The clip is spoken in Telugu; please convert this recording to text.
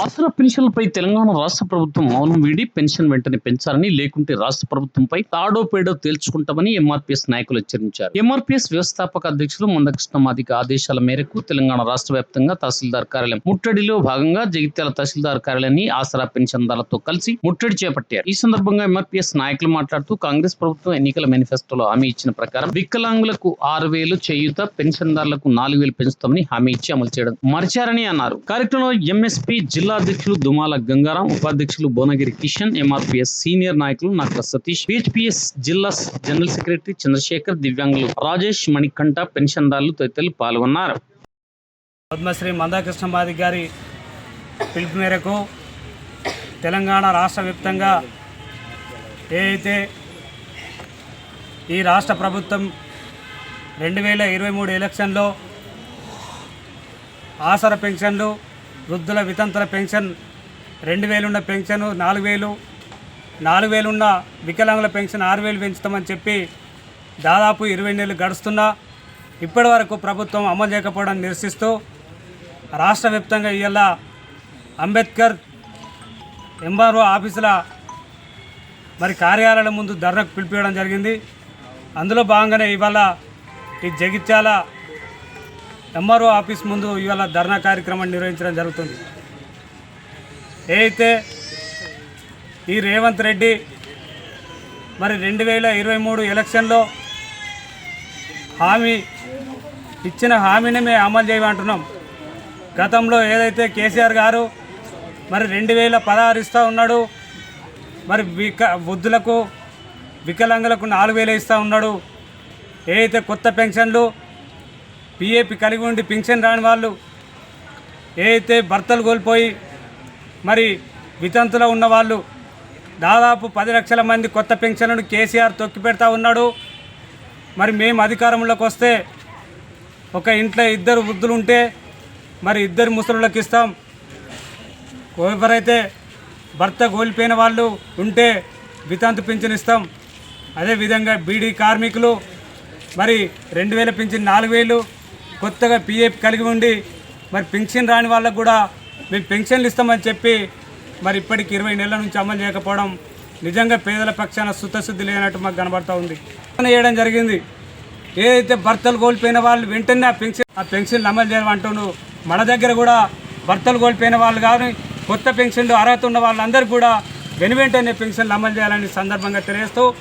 ఆసరా పెన్షన్లపై తెలంగాణ రాష్ట్ర ప్రభుత్వం మౌనం వీడి పెన్షన్ వెంటనే పెంచాలని లేకుంటే రాష్ట్ర ప్రభుత్వంపై తాడో పేడో తేల్చుకుంటామని ఎంఆర్పీఎస్ నాయకులు హెచ్చరించారు. ఎంఆర్పీఎస్ వ్యవస్థాపక అధ్యక్షులు మందకృష్ణ మాదిక ఆదేశాల మేరకు తెలంగాణ రాష్ట్ర వ్యాప్తంగా తహసీల్దార్ కార్యాలయం ముట్టడిలో భాగంగా జగిత్యాల తహసీల్దార్ కార్యాలయాన్ని ఆసరా పెన్షన్దారులతో కలిసి ముట్టడి చేపట్టారు. ఈ సందర్భంగా ఎంఆర్పీఎస్ నాయకులు మాట్లాడుతూ కాంగ్రెస్ ప్రభుత్వం ఎన్నికల మేనిఫెస్టోలో హామీ ఇచ్చిన ప్రకారం వికలాంగులకు ఆరు వేలు చేయూత పెన్షన్దారులకు నాలుగు వేలు పెంచుతామని హామీ ఇచ్చి అమలు చేయడం మరిచారని అన్నారు. కార్యక్రమంలో ఎంఎస్పీ జిల్లా అధ్యక్షులు దుమాల గంగారాం ఉపాధ్యక్షులు భువనగిరి కిషన్ ఎంఆర్పీఎస్ సీనియర్ నాయకులు నాక సతీష్ పిహెచ్పిఎస్ జిల్లా జనరల్ సెక్రటరీ చంద్రశేఖర్ దివ్యాంగులు రాజేష్ మణికంఠ పెన్షన్దారులు తదితరులు పాల్గొన్నారు. పద్మశ్రీ మందాకృష్ణ మాది గారి పిలుపు మేరకు తెలంగాణ రాష్ట్ర వ్యాప్తంగా ఏదైతే ఈ రాష్ట్ర ప్రభుత్వం రెండు వేల ఇరవై మూడు ఎలక్షన్లో ఆసర పెన్షన్లు వృద్ధుల వితంతుల పెన్షన్ రెండు వేలున్న పెన్షన్ నాలుగు వేలు నాలుగు వేలున్న వికలాంగుల పెన్షన్ ఆరు వేలు పెంచుతామని చెప్పి దాదాపు ఇరవై నెలలు గడుస్తున్నా. ఇప్పటి వరకు ప్రభుత్వం అమలు చేయకపోవడం నిరసిస్తూ రాష్ట్ర వ్యాప్తంగా ఇవాళ అంబేద్కర్ ఎంఆర్ఓ ఆఫీసుల మరి కార్యాలయాల ముందు ధర్నాకు పిలిపించడం జరిగింది. అందులో భాగంగానే ఇవాళ ఈ జగిత్యాల ఎంఆర్ఓ ఆఫీస్ ముందు ఇవాళ ధర్నా కార్యక్రమాన్ని నిర్వహించడం జరుగుతుంది. అయితే ఈ రేవంత్ రెడ్డి మరి రెండు వేల ఇరవై మూడు ఎలక్షన్లో హామీ ఇచ్చిన హామీని మేము అమలు చేయమంటున్నాం. గతంలో ఏదైతే కేసీఆర్ గారు మరి రెండు వేల పదహారు ఇస్తూ ఉన్నాడు మరి విక వృద్ధులకు వికలాంగులకు నాలుగు వేలు ఇస్తూ ఉన్నాడు. ఏదైతే కొత్త పెన్షన్లు పిఏపి కలిగి ఉండి పింఛన్ రాని వాళ్ళు ఏదైతే భర్తలు కోల్పోయి మరి వితంతులో ఉన్న వాళ్ళు దాదాపు పది లక్షల మంది కొత్త పెన్షన్లను కేసీఆర్ తొక్కి పెడతా ఉన్నాడు. మరి మేము అధికారంలోకి వస్తే ఒక ఇంట్లో ఇద్దరు వృద్ధులు ఉంటే మరి ఇద్దరు ముసలులకు ఇస్తాం. ఎవరైతే భర్త కోల్పోయిన వాళ్ళు ఉంటే వితంతు పింఛన్ ఇస్తాం. అదేవిధంగా బీడీ కార్మికులు మరి రెండు వేల పింఛన్ నాలుగు వేలు కొత్తగా పిఎఫ్ కలిగి ఉండి మరి పెన్షన్ రాని వాళ్ళకు కూడా మేము పెన్షన్లు ఇస్తామని చెప్పి మరి ఇప్పటికి ఇరవై నెలల నుంచి అమలు చేయకపోవడం నిజంగా పేదల పక్షాన శుద్ధశుద్ధి లేనట్టు మాకు కనబడతా ఉంది. చేయడం జరిగింది. ఏదైతే భర్తలు కోల్పోయిన వాళ్ళు వెంటనే ఆ పెన్షన్ ఆ పెన్షన్లు అమలు చేయమంటున్నాను మన దగ్గర కూడా భర్తలు కోల్పోయిన వాళ్ళు కానీ కొత్త పెన్షన్లు అర్హత ఉన్న వాళ్ళందరూ కూడా వెనువెంటనే పెన్షన్లు అమలు చేయాలని సందర్భంగా తెలియజేస్తూ